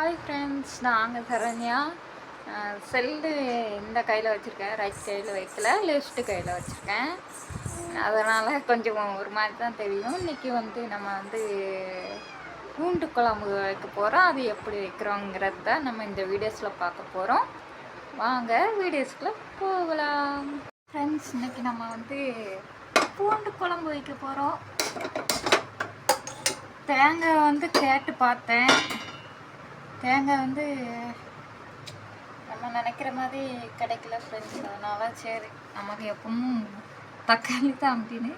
Hi friends நாங்கள் Saranya. Cell இந்த கையில் வச்சுருக்கேன். ரைட் கையில் வைக்கல. லெஃப்ட் கையில் வச்சுருக்கேன். அதனால் கொஞ்சம் ஒரு மாதிரி தான் தெரியும். இன்றைக்கி வந்து நம்ம வந்து பூண்டு குழம்பு வைக்க போகிறோம் அது எப்படி வைக்கிறோங்கிறது தான் நம்ம இந்த வீடியோஸில் பார்க்க போகிறோம் வாங்க வீடியோஸ்க்குள்ளே போகலாம். ஃப்ரெண்ட்ஸ் இன்றைக்கி நம்ம வந்து பூண்டு குழம்பு வைக்க போகிறோம் தேங்காய் வந்து கேட்டு பார்த்தேன். தேங்காய் வந்து நம்ம நினைக்கிற மாதிரி கிடைக்கல ஃப்ரெண்ட்ஸ் அதனால சரி நமக்கு எப்பவும் தக்காளி தான் அப்படின்னு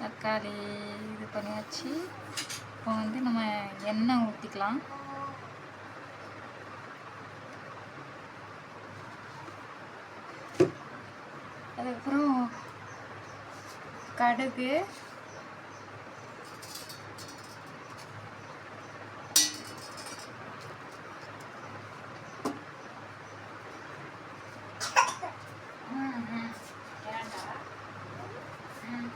தக்காளி இது பண்ணியாச்சு இப்போ வந்து நம்ம எண்ணெய் ஊற்றிக்கலாம் அதுக்கப்புறம் கடுகு ம், ம். ஏன்டா? ம்.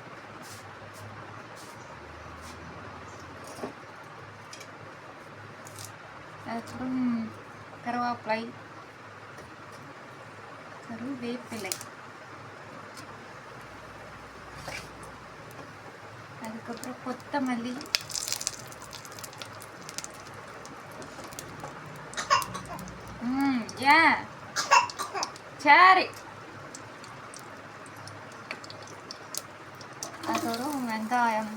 அதுக்கப்புறம் கருவேப்பிலை கருவேப்பிலை. அதுக்கப்புறம் கொத்தமல்லி. ம் ஏன் சரி. அதோட வெங்காயம்.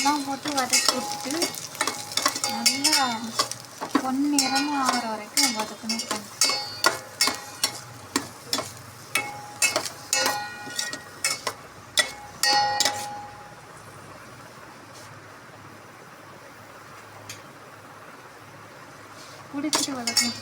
எல்லாம் போட்டு வதக்கி விட்டுட்டு நல்லா பொன்னிறமாக ஆகிற வரைக்கும் வதக்கணும் பிடிச்சிட்டு வதக்கணும்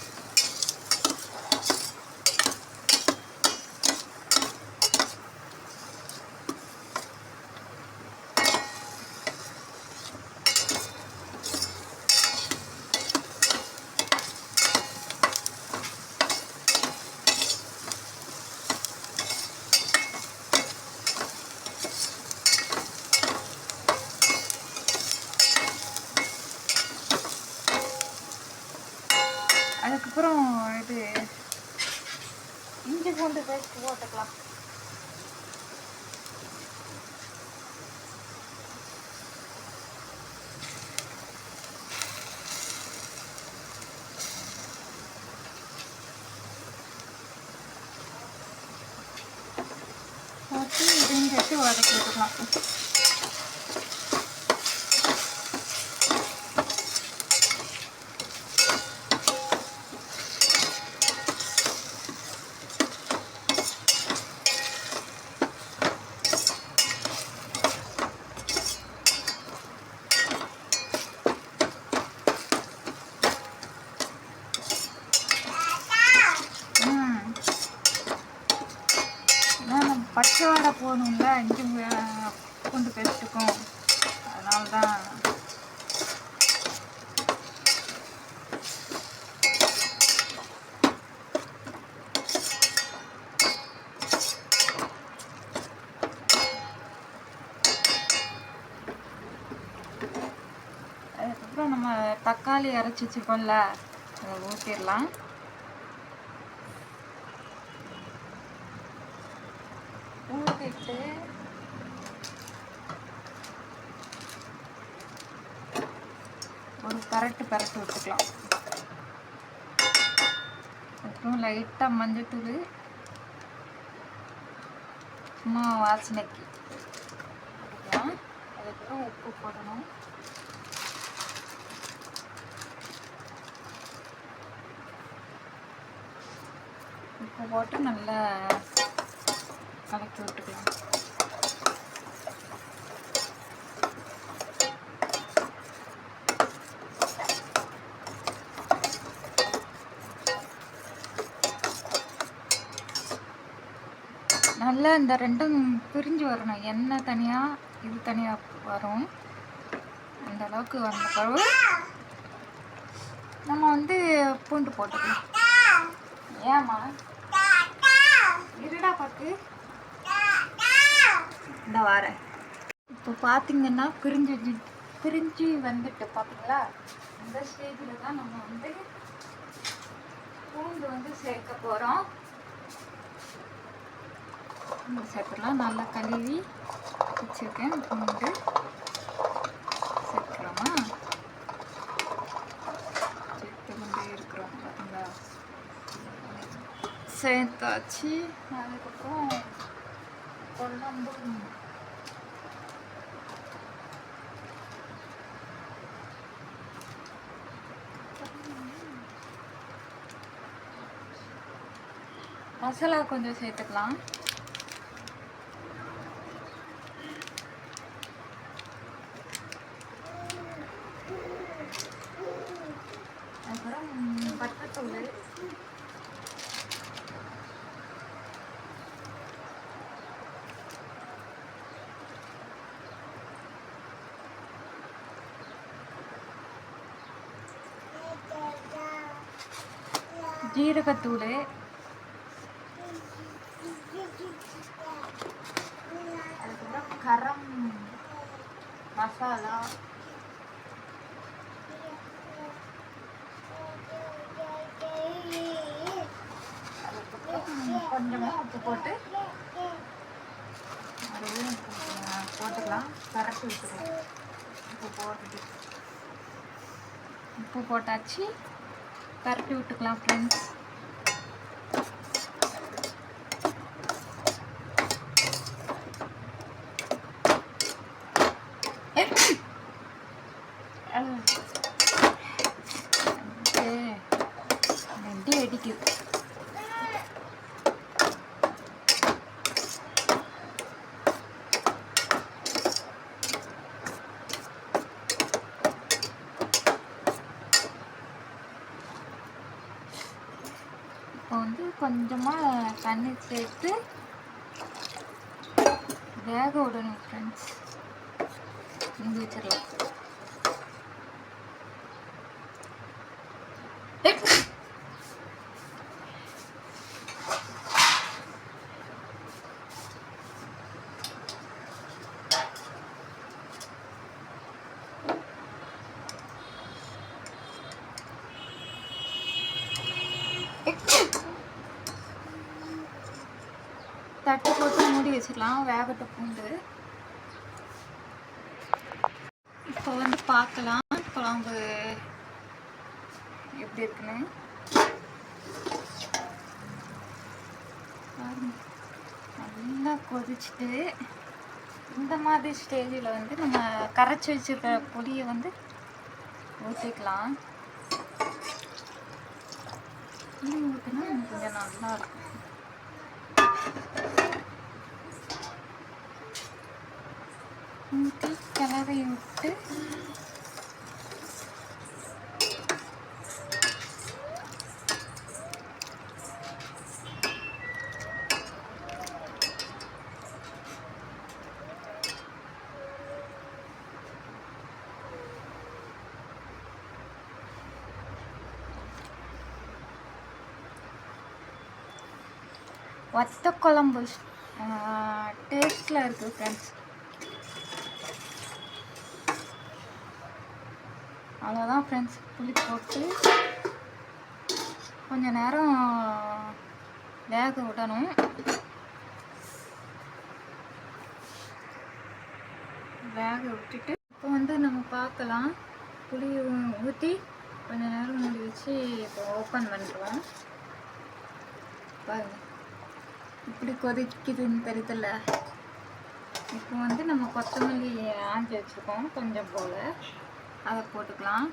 அதுக்கப்புறம் இது இஞ்சி பூண்டு பேஸ்ட் போட்டுக்கலாம் போட்டு இதையும் சேர்த்து வதக்கி விட்டுக்கலாம் ம் ஏன்னா நம்ம பச்சை வாடை போகணும்ல இஞ்சி கொண்டு பூண்டு பேஸ்ட்டுக்கும் அதனால தான் அதுக்கப்புறம் நம்ம தக்காளி அரைச்சி வச்சுருக்கோம்ல அதை ஊற்றிடலாம் ஊற்றிட்டு ஒரு பரட்டு பரட்டு விட்டுக்கலாம். அப்புறம் லைட்டாக மஞ்சத்தூள் சும்மா வாசனைக்கு. அதுக்கப்புறம் உப்பு போடணும். உப்பு போட்டு நல்லா கலக்கி விட்டுக்கலாம் நல்லா இந்த ரெண்டும் பிரிஞ்சு வரணும். எண்ணெய் தனியாக இது தனியாக வரும். அந்த அளவுக்கு வந்த பிறகு நம்ம வந்து பூண்டு போட்டுக்கலாம். ஏமா இருடா பார்த்து இந்த வாரேன். இப்போ பார்த்தீங்கன்னா பிரிஞ்சு பிரிஞ்சு வந்துட்டு பார்த்தீங்களா இந்த ஸ்டேஜில் தான் நம்ம வந்து பூண்டு வந்து சேர்க்க போகிறோம் பூண்டு சேர்த்துலாம் நல்லா கழுவி வச்சுருக்கேன். பூண்டு சேர்க்குறோமா? சேர்த்து கொண்டே இருக்கிறோம். பார்த்தீங்களா சேர்த்தாச்சு. அதுக்கப்புறம் குழம்பு மசாலா கொஞ்சம் சேர்த்துக்கலாம். அப்புறம் பட்டத்தூள் ஜீரகத்தூள் அதுக்கப்புறம் கரம் மசாலா கொஞ்சமாக உப்பு போட்டு மறுபடியும் போட்டுக்கலாம். கரைச்சி விட்டுருவோம் உப்பு போட்டுட்டு உப்பு போட்டாச்சு. கரட்டி விட்டுக்கலாம் ஃப்ரெண்ட்ஸ் வண்டி அடிக்குது இப்போ வந்து கொஞ்சமாக தண்ணி சேர்த்து வேக விடணும் ஃப்ரெண்ட்ஸ் இங்கே வச்சிடலாம். தட்டு போட்டு மூடி வச்சிடலாம். வேகட்ட பூண்டு. இப்போ வந்து பார்க்கலாம். குழம்பு எப்படி இருக்குன்னு. நல்லா கொதிச்சுட்டு இந்த மாதிரி ஸ்டேஜில் வந்து நம்ம கரைச்சி வச்சுருக்க புளியை வந்து ஊற்றிக்கலாம் புளி ஊற்றினா கொஞ்சம் நல்லா ஊற்றி கிளறி விட்டு வத்த குழம்பு டேஸ்டில் இருக்குது ஃப்ரெண்ட்ஸ் அவ்வளோதான் ஃப்ரெண்ட்ஸ் புளி போட்டு கொஞ்சம் நேரம் வேக விடணும். வேக விட்டுட்டு இப்போ வந்து நம்ம பார்க்கலாம். புளி ஊற்றி கொஞ்ச நேரம் மூடி வச்சு இப்போ ஓப்பன் பண்ணுறோம் பாருங்க. இப்படி கொதிக்குதுன்னு தெரியுதுல்ல. இப்போ வந்து நம்ம கொத்தமல்லி ஆஞ்சி வச்சுருக்கோம் கொஞ்சம் போல். அதை போட்டுக்கலாம்.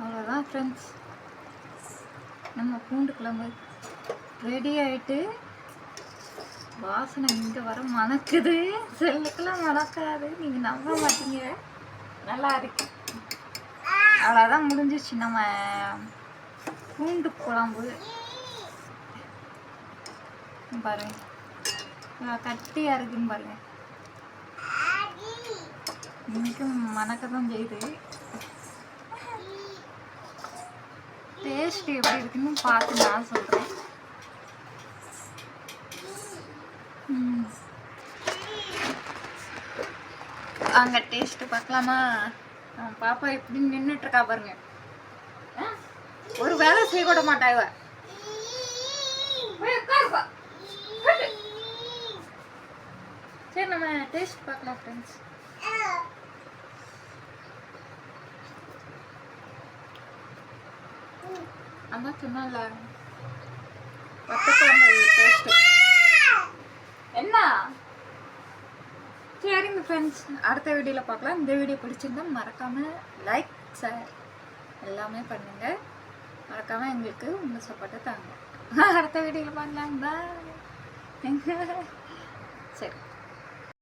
அவ்வளோதான் ஃப்ரெண்ட்ஸ் நம்ம பூண்டு குழம்பு ரெடி ஆகிட்டு வாசனை இங்கே வர மணக்குது. செல்லுக்கெல்லாம் மணக்காது. நீங்கள் நம்ப மாட்டீங்க. நல்லா இருக்கு. அவ்வளோதான் முடிஞ்சிச்சு நம்ம பூண்டு குழம்பு. பாருங்க. கட்டியாக இருக்குன்னு பாருங்கள் இன்னைக்கும் மணக்க தான் செய்யுது. டேஸ்ட் எப்படி இருக்குன்னு பார்த்து நான் சொல்கிறேன் அங்கே டேஸ்ட்டு பார்க்கலாமா? பாப்பா எப்படி நின்றுட்டு இருக்கா பாருங்க ஒரு வேலை செய்ய கூட மாட்டா இவ. சரி நம்ம டேஸ்ட் பார்க்கலாம் ஃப்ரெண்ட்ஸ் அதான் சொன்னால வத்தக்குழம்பு டேஸ்ட் என்ன? சரிங்க ஃப்ரெண்ட்ஸ் அடுத்த வீடியோவில் பார்க்கலாம். இந்த வீடியோ பிடிச்சிருந்தா மறக்காமல் லைக் ஷேர் எல்லாமே பண்ணுங்கள் மறக்காமல் எங்களுக்கு உங்கள் சப்போர்ட்டை தாங்க. அடுத்த வீடியோவில் பார்க்கலாம். பாய் சரி.